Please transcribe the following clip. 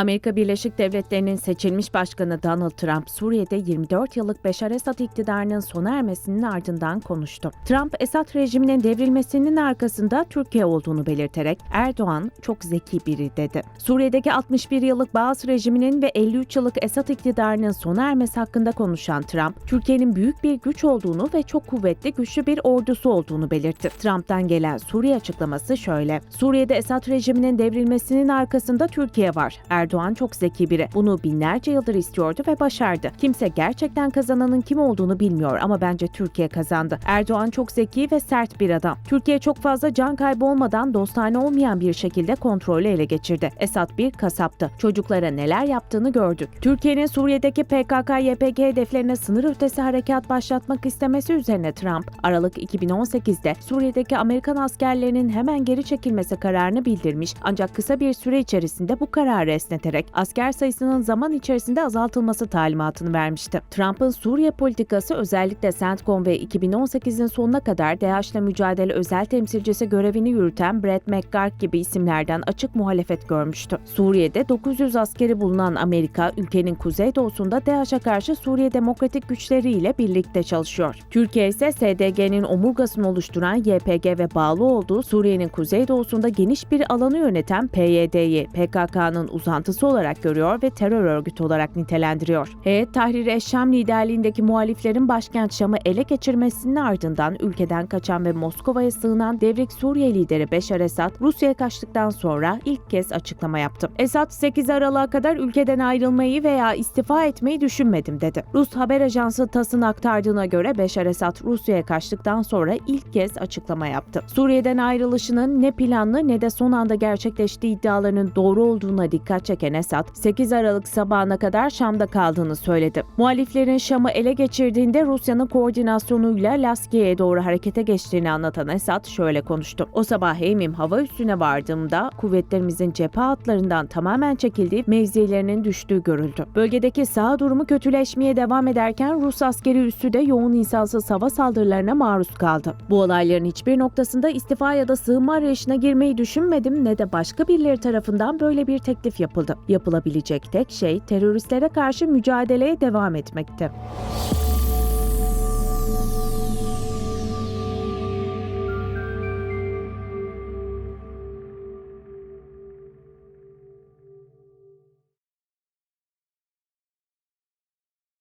Amerika Birleşik Devletleri'nin seçilmiş başkanı Donald Trump, Suriye'de 24 yıllık Beşar Esad iktidarının sona ermesinin ardından konuştu. Trump, Esad rejiminin devrilmesinin arkasında Türkiye olduğunu belirterek Erdoğan çok zeki biri dedi. Suriye'deki 61 yıllık Bağız rejiminin ve 53 yıllık Esad iktidarının sona ermesi hakkında konuşan Trump, Türkiye'nin büyük bir güç olduğunu ve çok kuvvetli güçlü bir ordusu olduğunu belirtti. Trump'tan gelen Suriye açıklaması şöyle. Suriye'de Esad rejiminin devrilmesinin arkasında Türkiye var. Erdoğan çok zeki biri. Bunu binlerce yıldır istiyordu ve başardı. Kimse gerçekten kazananın kim olduğunu bilmiyor ama bence Türkiye kazandı. Erdoğan çok zeki ve sert bir adam. Türkiye çok fazla can kaybı olmadan dostane olmayan bir şekilde kontrolü ele geçirdi. Esad bir kasaptı. Çocuklara neler yaptığını gördük. Türkiye'nin Suriye'deki PKK-YPG hedeflerine sınır ötesi harekat başlatmak istemesi üzerine Trump, Aralık 2018'de Suriye'deki Amerikan askerlerinin hemen geri çekilmesi kararını bildirmiş ancak kısa bir süre içerisinde bu kararı esneterek asker sayısının zaman içerisinde azaltılması talimatını vermişti. Trump'ın Suriye politikası özellikle CENTCOM ve 2018'in sonuna kadar DAEŞ'le mücadele özel temsilcisi görevini yürüten Brett McGurk gibi isimlerden açık muhalefet görmüştü. Suriye'de 900 askeri bulunan Amerika, ülkenin kuzeydoğusunda DAEŞ'e karşı Suriye Demokratik Güçleri ile birlikte çalışıyor. Türkiye ise SDG'nin omurgasını oluşturan YPG ve bağlı olduğu Suriye'nin kuzeydoğusunda geniş bir alanı yöneten PYD'yi PKK'nın uzantısı olarak görüyor ve terör örgütü olarak nitelendiriyor. Heyet Tahrir Eşşam liderliğindeki muhaliflerin başkent Şam'ı ele geçirmesinin ardından ülkeden kaçan ve Moskova'ya sığınan devrik Suriye lideri Beşar Esad, Rusya'ya kaçtıktan sonra ilk kez açıklama yaptı. Esad 8 Aralık'a kadar ülkeden ayrılmayı veya istifa etmeyi düşünmedim dedi. Rus haber ajansı TASS'ın aktardığına göre Beşar Esad Rusya'ya kaçtıktan sonra ilk kez açıklama yaptı. Suriye'den ayrılışının ne planlı ne de son anda gerçekleştiği iddialarının doğru olduğuna dikkat çeken Esad, 8 Aralık sabahına kadar Şam'da kaldığını söyledi. Muhaliflerin Şam'ı ele geçirdiğinde Rusya'nın koordinasyonuyla Laskiye'ye doğru harekete geçtiğini anlatan Esad şöyle konuştu. O sabah Heymim hava üssüne vardığımda kuvvetlerimizin cephe hatlarından tamamen çekildiği mevzilerinin düştüğü görüldü. Bölgedeki sağ durumu kötüleşmeye devam ederken Rus askeri üssü de yoğun insansız hava saldırılarına maruz kaldı. Bu olayların hiçbir noktasında istifa ya da sığınma arayışına girmeyi düşünmedim ne de başka birileri tarafından böyle bir teklif yapıldı. Yapılabilecek tek şey teröristlere karşı mücadeleye devam etmekti.